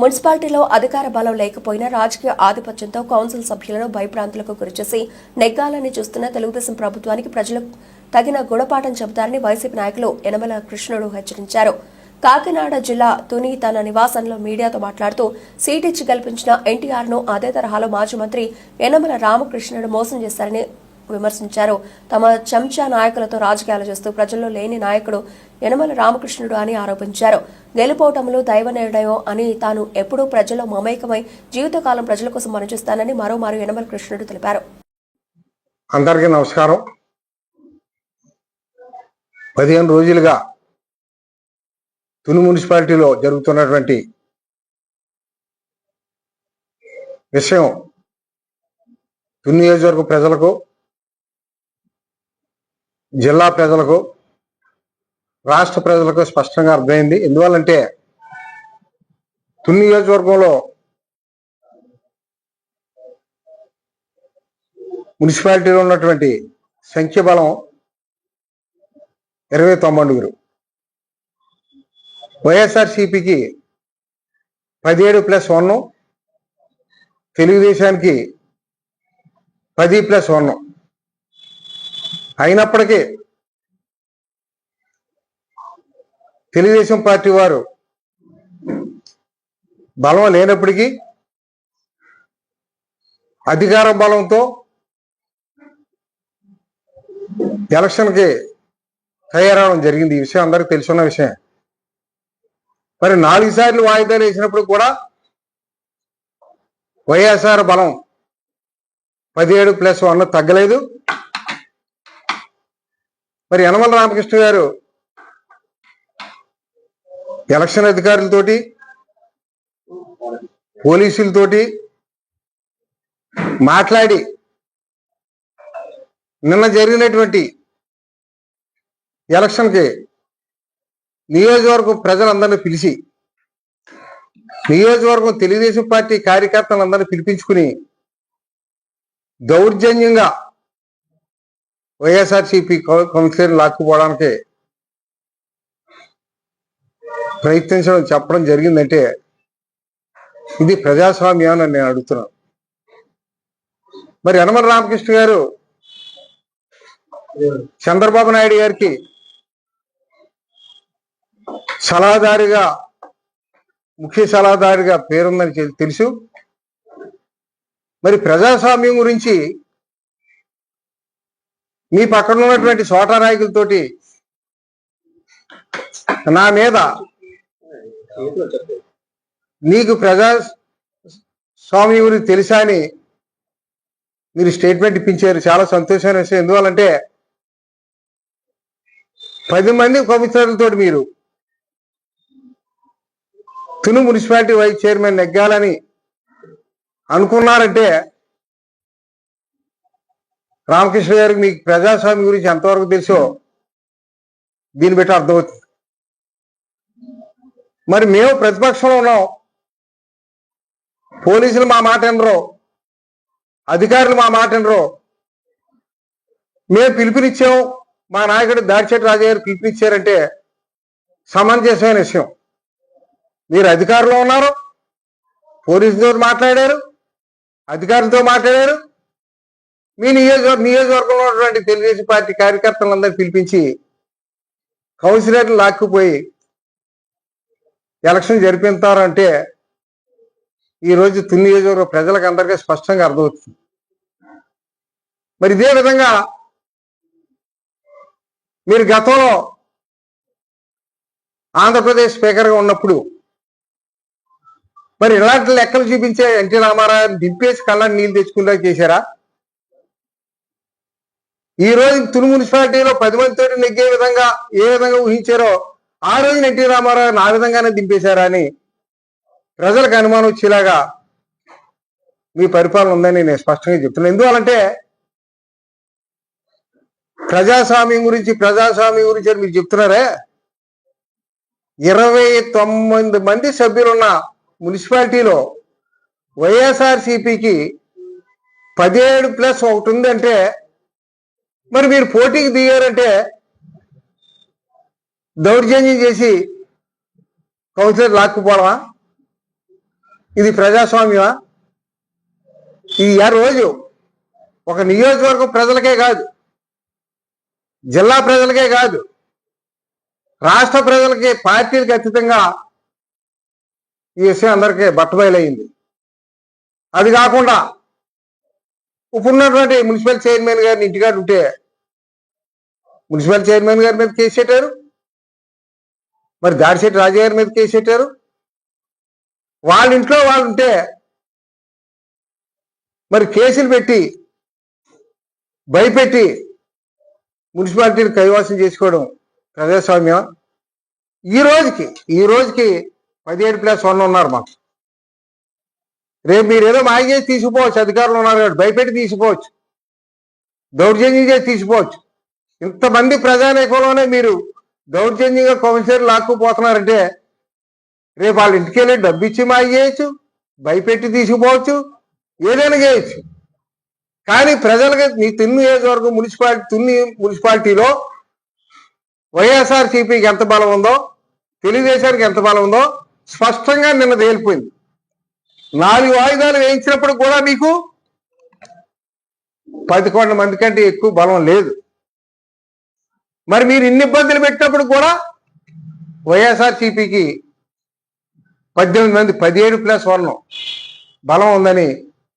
మున్సిపాలిటీలో అధికార బలం లేకపోయినా రాజకీయ ఆధిపత్యంతో కౌన్సిల్ సభ్యులను భయప్రాంతులకు గురిచేసి నెగ్గాలని చూస్తున్న తెలుగుదేశం ప్రభుత్వానికి ప్రజలు తగిన గుణపాఠం చెబుతారని వైసీపీ నాయకులు యనమల కృష్ణుడు హెచ్చరించారు. కాకినాడ జిల్లా తుని తన నివాసంలో మీడియాతో మాట్లాడుతూ సీటిచ్చి గెలిపించిన ఎన్టీఆర్ను అదే తరహాలో మాజీ మంత్రి యనమల రామకృష్ణుడు మోసం చేశారని విమర్శించారు. తమ చెంచా నాయకులతో రాజకీయాలు చేస్తూ ప్రజల్లో లేని నాయకుడు యనమల రామకృష్ణుడు అని ఆరోపించారు. గెలుపోవటంలో దైవ నిర్ణయం అని తాను ఎప్పుడూ ప్రజల్లో మమేకమై జీవితకాలం ప్రజల కోసం పనిచేస్తానని మరోమారు యనమల కృష్ణుడు తెలిపారు. అందరికీ నమస్కారం. పదిహేను రోజులుగా తుని మున్సిపాలిటీలో జరుగుతున్నటువంటి విషయం తుని నియోజకవర్గ ప్రజలకు జిల్లా ప్రజలకు రాష్ట్ర ప్రజలకు స్పష్టంగా అర్థమైంది. ఎందువల్లంటే తుని నియోజకవర్గంలో మున్సిపాలిటీలో ఉన్నటువంటి సంఖ్యబలం ఇరవై తొమ్మిదిగురు వైఎస్ఆర్సిపికి పదిహేడు ప్లస్ వన్ తెలుగుదేశానికి పది ప్లస్ వన్. అయినప్పటికీ తెలుగుదేశం పార్టీ వారు బలం లేనప్పటికీ అధికార బలంతో ఎలక్షన్కి తయారవడం జరిగింది. ఈ విషయం అందరికి తెలుసున్న విషయం. మరి నాలుగు సార్లు వాయిదాలు వేసినప్పుడు కూడా వైఎస్ఆర్ బలం పదిహేడు ప్లస్ వన్ తగ్గలేదు. మరి యనమల రామకృష్ణ గారు ఎలక్షన్ అధికారులతోటి పోలీసులతోటి మాట్లాడి నిన్న జరిగినటువంటి ఎలక్షన్కి నియోజకవర్గం ప్రజలందరినీ పిలిచి నియోజకవర్గం తెలుగుదేశం పార్టీ కార్యకర్తలందరినీ పిలిపించుకుని దౌర్జన్యంగా వైఎస్ఆర్సీపీ కౌన్సిలర్ లాక్కుపోవడానికి ప్రయత్నించడం చెప్పడం జరిగిందంటే ఇది ప్రజాస్వామ్యం అని నేను అడుగుతున్నాను మరి యనమల రామకృష్ణ గారు చంద్రబాబు నాయుడు గారికి సలహాదారిగా ముఖ్య సలహాదారిగా పేరుందని తెలుసు. మరి ప్రజాస్వామ్యం గురించి మీ పక్కన ఉన్నటువంటి సోటా నాయకులతోటి నా మీద నీకు ప్రజా స్వామి గురించి తెలుసా అని మీరు స్టేట్మెంట్ ఇప్పించారు. చాలా సంతోషమైన విషయం. ఎందువల్లంటే పది మంది కమిషనర్లతో మీరు తును మున్సిపాలిటీ వైస్ చైర్మన్ నెగ్గాలని అనుకున్నారంటే రామకృష్ణ గారికి మీకు ప్రజాస్వామ్యం గురించి ఎంతవరకు తెలుసో దీన్ని బట్టి అర్థమవుతుంది. మరి మేము ప్రతిపక్షంలో ఉన్నాం. పోలీసులు మా మాట వినరు. అధికారులు మా మాట వినరు. మేము పిలుపునిచ్చాం. మా నాయకుడు దాడిచెట్టు రాజు గారు పిలుపునిచ్చారంటే సమంజసమైన విషయం. మీరు అధికారంలో ఉన్నారు. పోలీసులతో మాట్లాడారు. అధికారులతో మాట్లాడారు. మీ నియోజకవర్గ నియోజకవర్గంలో ఉన్నటువంటి తెలుగుదేశం పార్టీ కార్యకర్తలందరూ పిలిపించి కౌన్సిలర్లు లాక్కుపోయి ఎలక్షన్ జరిపిస్తారంటే ఈరోజు తుని నియోజకవర్గ ప్రజలకు అందరికీ స్పష్టంగా అర్థమవుతుంది. మరి ఇదే విధంగా మీరు గతంలో ఆంధ్రప్రదేశ్ స్పీకర్గా ఉన్నప్పుడు మరి ఇలాంటి లెక్కలు చూపించే ఎన్టీ రామారావు దింపేసి కళ్ళని నీళ్ళు తెచ్చుకుంటా చేశారా? ఈ రోజు తుని మున్సిపాలిటీలో పది మందితో నెగ్గే విధంగా ఏ విధంగా ఊహించారో ఆ రోజు ఎన్టీ రామారావు ఆ విధంగానే దింపేశారా అని ప్రజలకు అనుమానం వచ్చేలాగా మీ పరిపాలన ఉందని నేను స్పష్టంగా చెప్తున్నాను. ఎందువల్లంటే ప్రజాస్వామ్యం గురించి ప్రజాస్వామ్యం గురించి అని మీరు చెప్తున్నారే? ఇరవై తొమ్మిది మంది సభ్యులున్న మున్సిపాలిటీలో వైఎస్ఆర్సిపికి పదిహేడు ప్లస్ ఒకటి ఉందంటే మరి మీరు పోటీకి దిగారంటే దౌర్జన్యం చేసి కౌన్సిలర్ లాక్కుపోవడమా? ఇది ప్రజాస్వామ్యమా? ఇది ఆ రోజు ఒక నియోజకవర్గం ప్రజలకే కాదు జిల్లా ప్రజలకే కాదు రాష్ట్ర ప్రజలకి పార్టీలకు అతీతంగా ఈ విషయం అందరికీ బట్టబయలైంది. అది కాకుండా ఇప్పుడున్నటువంటి మున్సిపల్ చైర్మన్ గారిని ఇంటికాడ ఉంటే మున్సిపల్ చైర్మన్ గారి మీద కేసు పెట్టారు? మరి దాడిశెట్టి రాజు గారి మీద కేసు పెట్టారు? వాళ్ళ ఇంట్లో వాళ్ళు ఉంటే మరి కేసులు పెట్టి భయపెట్టి మున్సిపాలిటీని కైవాసం చేసుకోవడం ప్రజాస్వామ్యం. ఈ రోజుకి ఈ రోజుకి పదిహేడు ప్లస్ వన్ ఉన్నారు మాకు. రేపు మీరు ఏదో మాయ చేసి తీసుకుపోవచ్చు అధికారులు ఉన్నారు కాబట్టి భయపెట్టి తీసుకోవచ్చు. దౌర్జన్యం చేసి తీసుకుపోవచ్చు ఇంతమంది ప్రజానేకంలోనే మీరు దౌర్జన్యంగా కౌన్సిలర్ లాక్కుపోతున్నారంటే రేపు వాళ్ళ ఇంటికి వెళ్ళి డబ్బు ఇచ్చి మాయ చేయొచ్చు భయపెట్టి తీసుకుపోవచ్చు ఏదైనా చేయొచ్చు. కానీ ప్రజలకి నీ తిన్ను నియోజకవర్గం మున్సిపాలిటీ తున్ని మున్సిపాలిటీలో వైఎస్ఆర్ సిపికి ఎంత బలం ఉందో తెలుగుదేశానికి ఎంత బలం ఉందో స్పష్టంగా నిన్న తేలిపోయింది. నాలుగు వాయిదాలు వేయించినప్పుడు కూడా మీకు పదకొండు మంది కంటే ఎక్కువ బలం లేదు. మరి మీరు ఇన్ని ఇబ్బందులు పెట్టినప్పుడు కూడా వైఎస్ఆర్సీపీకి పద్దెనిమిది మంది పదిహేడు ప్లస్ వర్ణం బలం ఉందని